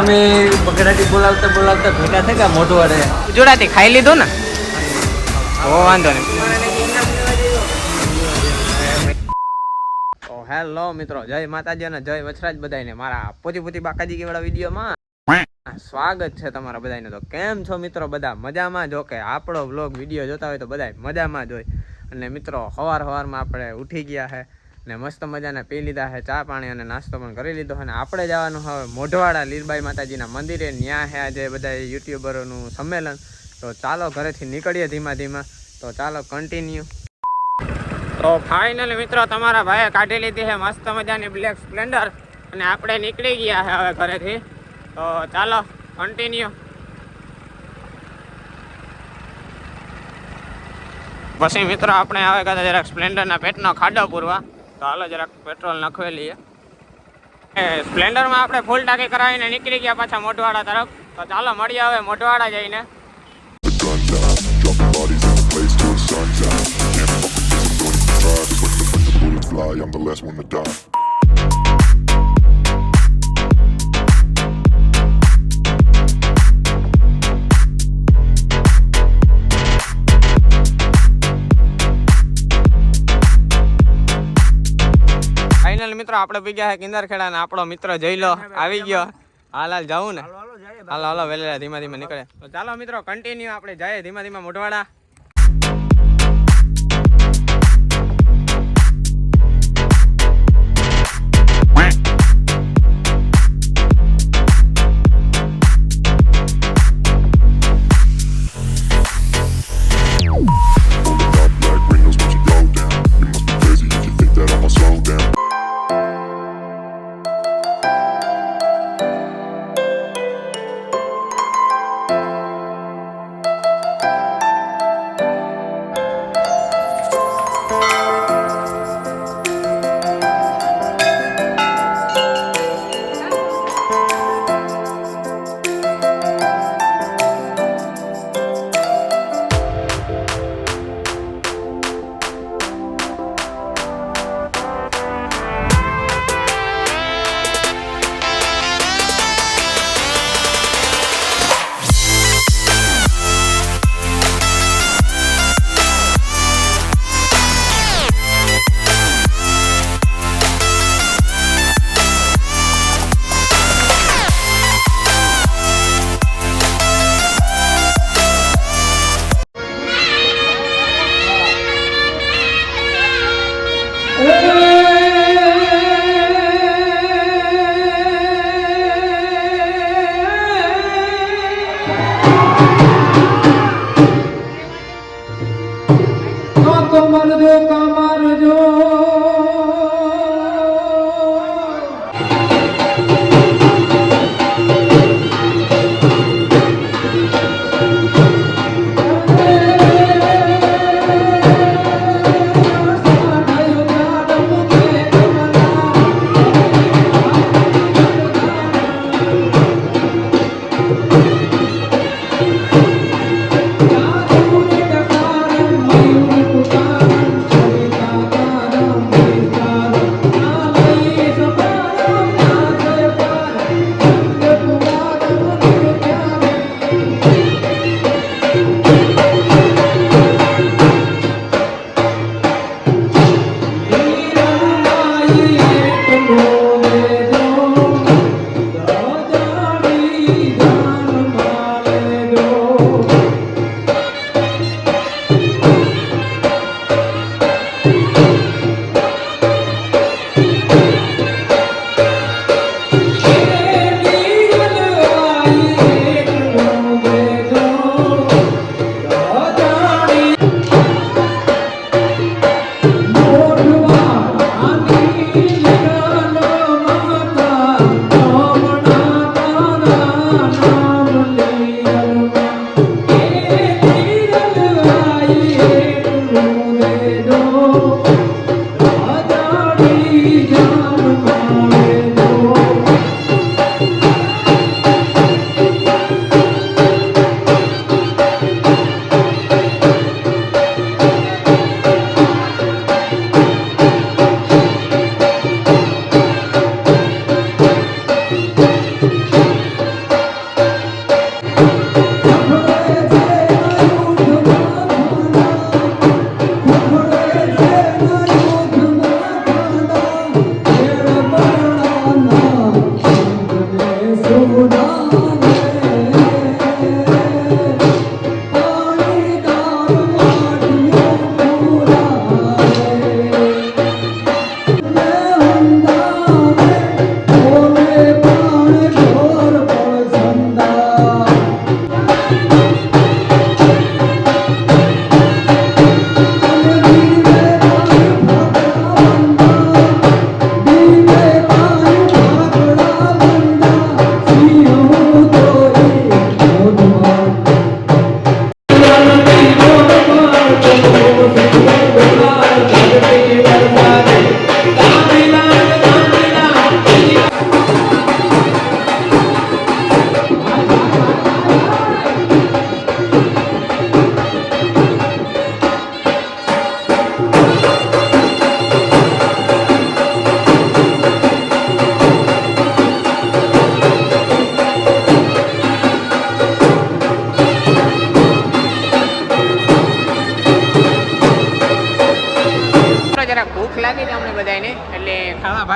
અમે બગડાટી બોલાવતા બોલાવતા ભેગા થઈ ગયા મોઢું જોડાથી ખાઈ લીધો ને? ઓ વાંધો નહીં. હેલો મિત્રો જય માતાજી અને જય વછરાજ બધાને મારા પોતી પોતી બાકાજી વાળા વિડીયોમાં સ્વાગત છે તમારા બધાને તો કેમ છો મિત્રો બધા? મજામાં જો? કે આપણો વ્લોગ વીડિયો જોતા હોય તો બધા મજામાં જ હોય. અને મિત્રો સવાર સવારમાં આપણે ઉઠી ગયા છે ને મસ્ત મજાના પી લીધા છે, ચા પાણી અને નાસ્તો પણ કરી લીધો અને આપણે જવાનું હવે મોઢવાડા લીલબાઈ માતાજીના મંદિરે. ન્યા છે આજે બધા યુટ્યુબરોનું સંમેલન. તો ચાલો ઘરેથી નીકળીએ ધીમા ધીમા. તો ચાલો કન્ટિન્યુ તો ફાઇનલી મિત્રો તમારા ભાઈએ કાઢી લીધી છે મસ્ત મજાની બ્લેક સ્પ્લેન્ડર અને આપણે નીકળી ગયા છે હવે ઘરેથી. તો ચાલો કન્ટિન્યુ પછી મિત્રો આપણે હવે કદાચ જરાક સ્પ્લેન્ડરના પેટનો ખાડો પૂરવા. તો હાલો જરાક પેટ્રોલ નખવી લઈએ એ સ્પ્લેન્ડરમાં આપણે ફૂલ ટાંકી કરાવીને નીકળી ગયા પાછા મોઢવાડા તરફ. તો ચાલો મળીએ હવે મોઢવાડા જઈને. The last one to in મિત્રો આપણે પી ગયા છે કિંદરખેડા ને આપણો મિત્ર જઈ લો આવી ગયો. હાલ હાલ જવું ને. હાલો હાલો વેલેલા ધીમા ધીમા નીકળે. તો ચાલો મિત્રો કન્ટિન્યુ આપણે જઈએ ધીમા ધીમા મોઢવાડા. Yeah.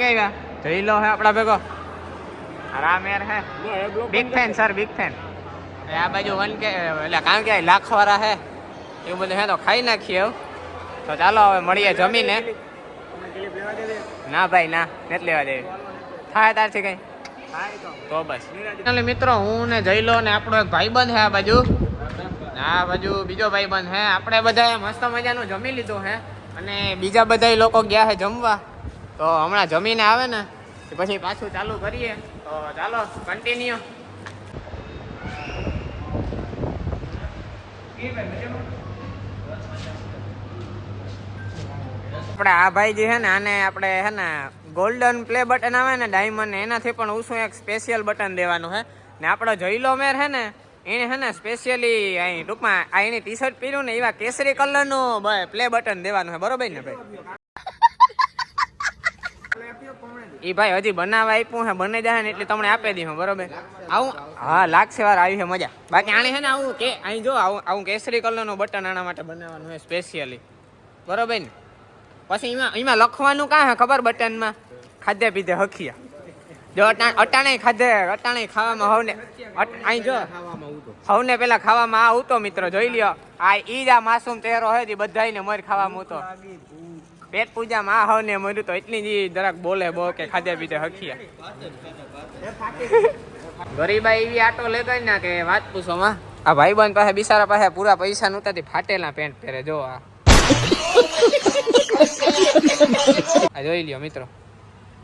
વાગે જઈ લો હે આપડા ભેગો. રામેર હે. Big fan sir big fan આ બાજુ વન કે એટલે કામ કે લાખ વાળા હે એવું બધું હે તો ખાઈ નાખીએ તો ચાલો હવે મળીએ જમીને. ના ભાઈ ના નથી લેવા દેવી. થાય તારથી કઈ. તો બસ. એટલે મિત્રો હું ને જઈલો ને આપણો એક ભાઈબંધ હે આ બાજુ. આ બાજુ બીજો ભાઈબંધ હે. આપણે બધાએ મસ્ત મજાનું જમી લીધું હે. અને બીજા બધા લોકો ગયા હે જમવા. તો હમણાં જમીને આવે ને પછી પાછું ચાલુ કરીએ. તો ચાલો કન્ટિન્યુ આપણે આ ભાઈ જે છે ને, આને આપણે છે ને ગોલ્ડન પ્લે બટન આવે ને ડાયમંડ એનાથી પણ ઓછું એક સ્પેશિયલ બટન દેવાનું છે. ને આપણો જઈલો મેર છે ને, એને છે ને સ્પેશિયલી અહીં ટૂંકમાં આ એની ટી શર્ટ પહેર્યું ને, એવા કેસરી કલરનું પ્લે બટન દેવાનું છે. બરોબર ને ભાઈ? ઈ ભાઈ હજી બનાવવા આપ્યું છે બને જાય ને એટલે તમને આપી દઉં બરોબર? આવું? હા લાગશે વાર આવી છે, મજા. બાકી આને છે ને આવું કે, અહીં જો, આવું આવું કેસરી કલરનું બટન આના માટે બનાવવાનું છે સ્પેશિયલી બરોબર ને? પછી એમાં એમાં લખવાનું કાં છે ખબર બટનમાં? ખાધે પીધે હખિયા. જો અટા- અટાણે ખાધે, અટાણે ખાવામાં હવને અહીં જો, હવને પેલા ખાવામાં આ ઉતો મિત્રો, જોઈ લ્યો. આ ઈ જ આ માસૂમ ચહેરો હે જી બધાયને મર ખાવામાં ઉતો પેટ પૂજામાં આ હવને મર્યું તો એટલી જ જરાક બોલે બહુ કે ખાધે પીધે હખિયા ગરીબાઈ એવી આટો લે ગઈ ના કે વાત પૂછો માં. આ ભાઈબંધ પાસે બિચારા પાસે પૂરા પૈસા નહોતા ફાટેલા પેન્ટ પહેરે જો આ. જોઈ લ્યો મિત્રો.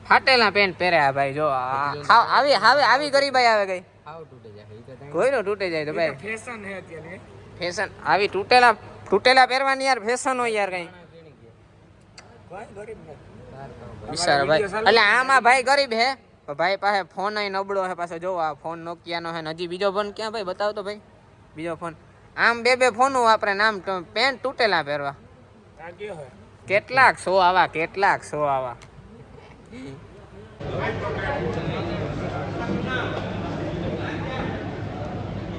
ફાટેલા પેન્ટ પહેરે આ ભાઈ જો આ. આવી હવે આવી ગરીબાઈ આવે ગઈ કોઈ. નો તૂટે જાય તો ભાઈ. ફેશન આવી તૂટેલા તૂટેલા પહેરવાની યાર ફેશન હોય યાર કઈ. બિચારા ભાઈ. એટલે આમાં ભાઈ ગરીબ હે? ભાઈ પાસે ફોન અહીં નબળો હે પાછો જોવો આ ફોન નોકિયાનો હે હજી બીજો ફોન ક્યાં ભાઈ? બતાવો તો ભાઈ. બીજો ફોન આમ બે બે ફોન વાપરે ને આમ તો પેન્ટ તૂટેલા પહેરવા. કેટલાક સો આવા કેટલાક સો આવા.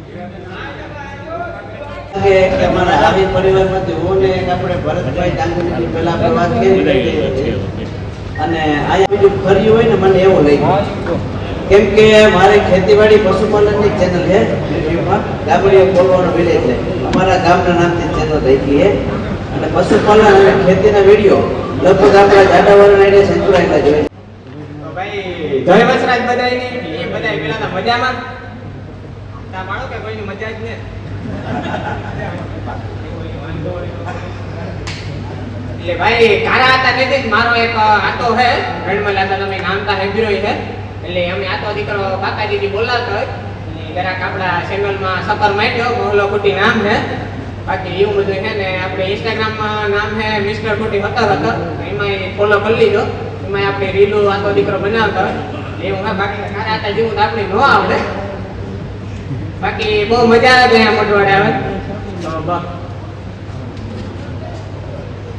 કે કે અમારા હાવી પરિવારમાંથી હું ને આપણે ભરતભાઈ ડાંગરીની પહેલા આપણે કરી અને અહીંયા બીજું ફરી હોય ને મને એવું લાગ્યું. કેમ કે મારે ખેતીવાડી પશુપાલનની ચેનલ છે યુટ્યુબમાં. ગામડીઓ બોલવાનો વિલેજ છે. અમારા ગામના નામથી ચેનલ રાખી છે. અને પશુપાલન અને ખેતીના વીડિયો લગભગ આપણા જાડાવાળા આઈડિયા સંકળાયેલા જ હોય ભાઈ જય વસરાજ બધાયને. એ બધાય પેલા મજામાં? તા માણો કે કોઈની મજા જ ને એટલે ભાઈ કારા હતા તેથી મારો એક આતો હે રણમલ હતા તમે નામતા હેબ્રોય છે. એટલે અમે આતો દીકરો કાકા દીદી બોલાવતા હોય. જરાક આપણા ચેનલમાં સફર માંડ્યો મોહલો કુટી નામ હે બાકી એવું બધું છે ને, આપણે ઇન્સ્ટાગ્રામમાં નામ હે મિસ્ટર કુટી હતા હતા. એમાં ફોલો કરી લીધો. એમાં આપણે રીલો આતો દીકરો બનાવતો એવું બાકી કારા હતા જેવું તો આપણે ન આવડે. બાકી બહુ મજા આવે છે મોટવાડે આવે.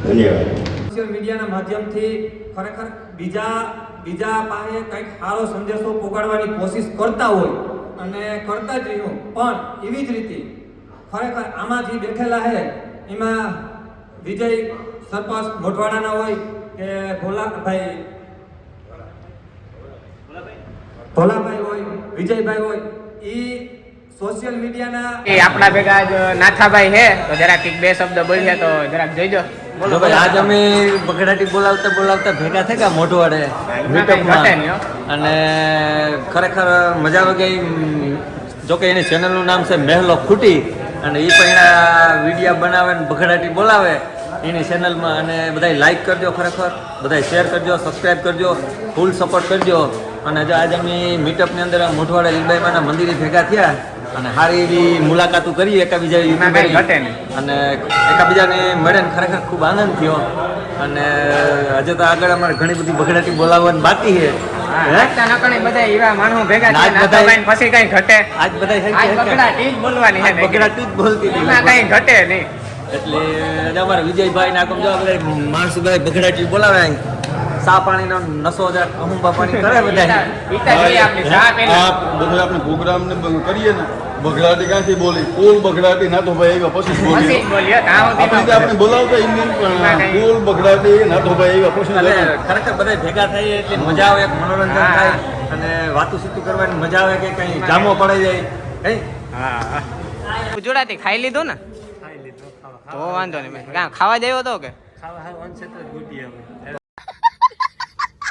ધન્યવાદ. સોશિયલ મીડિયાના માધ્યમથી ખરેખર બીજા બીજા પાસે કંઈક સારો સંદેશો પહોંચાડવાની કોશિશ કરતા હોય અને કરતા જ રહ્યો. પણ એવી જ રીતે ખરેખર આમાં જે બેઠેલા છે એમાં વિજય સરપંચ મોટવાડાના હોય કે ભોલાભાઈ? ભોલાભાઈ હોય વિજયભાઈ હોય એ સોશિયલ મીડિયાના એ આપણા ભેગા જ નાથાભાઈ છે. તો જરાક એક બે શબ્દ બોલીએ તો જરાક જોઈજો. બોલો ભાઈ આજ અમે બગડાટી બોલાવતા બોલાવતા ભેગા થઈ ગયા મોઢવાડે? હો. અને ખરેખર મજા આવી ગઈ જોકે એની ચેનલનું નામ છે મહેલો ખૂટી. અને એ પણ એના વિડીયા બનાવે ને બગડાટી બોલાવે. એની ચેનલમાં અને બધા લાઈક કરજો ખરેખર. બધા શેર કરજો સબસ્ક્રાઈબ કરજો ફૂલ સપોર્ટ કરજો. અને જો આજે અમે મીટઅપની અંદર આ મોઢવાડા લીલબાઈમાના મંદિરે ભેગા થયા અને સારી એવી મુલાકાતો કરી એકાબીજા. અને એકાબીજાને મળે ને ખરેખર ખૂબ આનંદ થયો. અને હજુ તો આગળ અમારે ઘણી બધી બગડાટી બોલાવવાની બાકી છે. હે? નાચતા એવા માણસો ભેગા આજ થયા બધાય- નાથાભાઈ ને પછી કઈ ઘટે. આજ બધા બગડાટી બોલવાની છે આજ બગડાટી જ બોલતી હતી ઘટે નહીં. એટલે અમારે વિજયભાઈ ને આપણે માણસો બધા બગડાટી બોલાવે અહીં. ચા પાણીનો નશો જરાક અમુક પાણી કરે બધા આપણે ચા પેલા. આ બધું આપણે પ્રોગ્રામ ને બધું કરીએ ને બગડાટી ક્યાંથી બોલી? કુલ બગડાટી ના તો ભાઈ આવ્યા પછી ત્યાં આપણે આપણે બોલાવતા ઇન્ડિયન પણ કુલ બગડાટી ના તો ભાઈ આવ્યા પછી ખરેખર બધા ભેગા થઈએ એટલે મજા આવે મનોરંજન થાય અને વાતું સીતું કરવાની મજા આવે કે કઈ જામો પડાઈ જાય. હા? ઉજોડાથી ખાઈ લીધું ને? તો વાંધો નહીં કાં ખાવા જેવો તો કે?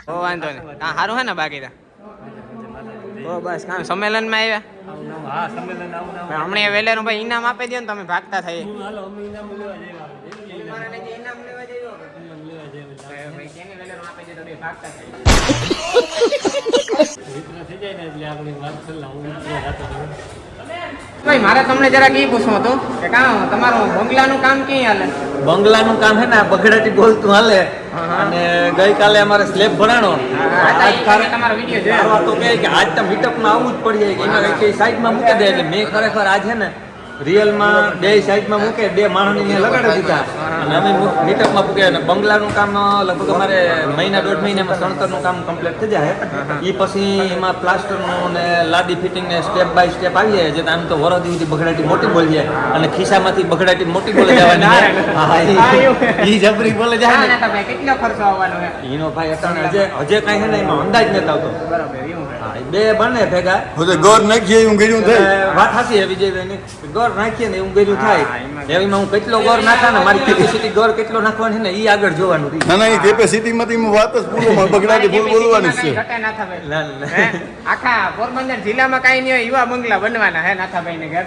તો વાંધો નહીં. કાં સારું હે ને બાકી તા બસ કાં સંમેલનમાં આવ્યા? હમણાં વેલેરું ભાઈ ઇનામ આપી દો ને તમે ભાગતા થઈ ભાઈ મારે તમને જરાક એ પૂછવું હતું કે કામ તમારું બંગલાનું કામ ક્યાં હાલે? બંગલાનું કામ હે ને બગડાટી બોલતું હાલે. અને ગઈકાલે અમારે સ્લેબ ભરાણો. તો કે આજ તો મીટઅપમાં આવવું જ પડી જાય. એના સાઈડમાં મૂકી દે એટલે મેં ખરેખર આજ છે ને રિયલમાં બે સાઈડમાં મૂકે બે માણસની લગાડી દીધા. અને અમે મીટઅપમાં મૂકે અને બંગલાનું કામ લગભગ અમારે મહિના દોઢ મહિનામાં સણતરનું કામ કમ્પ્લીટ થઈ જાય. એ પછી એમાં પ્લાસ્ટરનું ને લાદી ફિટિંગ ને સ્ટેપ બાય સ્ટેપ આવી જાય આમ તો વરદી સુધી બગડાટી મોટી બોલી જાય. અને ખિસ્સામાંથી બગડાટી મોટી બોલે જવાની એ જબરી બોલે જાય ને. ભાઈ કેટલો ખર્ચો આવવાનો છે? ભાઈ હજે હજે કાંઈ છે ને એમાં અંદાજ નથી આવતો. બરાબર બે બને ભેગા. હવે ગોર નાખીએ એવું ગયું થાય. વાત હાસી છે વિજયભાઈની ગોર નાખીએ ને એવું ગયું થાય. એવી એમાં હું કેટલો ગોર નાખા ને મારી કેપેસિટી ગોર કેટલો નાખવાની છે ને એ આગળ જોવાનું રહી. ના ના એ કેપેસિટી માંથી વાત જ પૂરોમાં બગડાટી ફૂલ બોલવાની છે. ઘટે નાથાભાઈ. ના, ના. હે? આખા પોરબંદર જિલ્લામાં કઈ નહીં હોય એવા બંગલા બનવાના હે નાથાભાઈ ને. ઘર.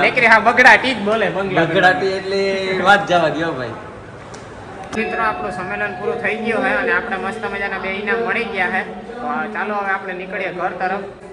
નીકળી હા બગડાટી જ બોલે બંગલા બગડાટી એટલે વાત જવા દો ભાઈ. મિત્રો આપણું સંમેલન પૂરું થઈ ગયું છે અને આપણે મસ્ત મજાના બે ઇનામ મળી ગયા છે ચાલો હવે આપણે નીકળીએ ઘર તરફ.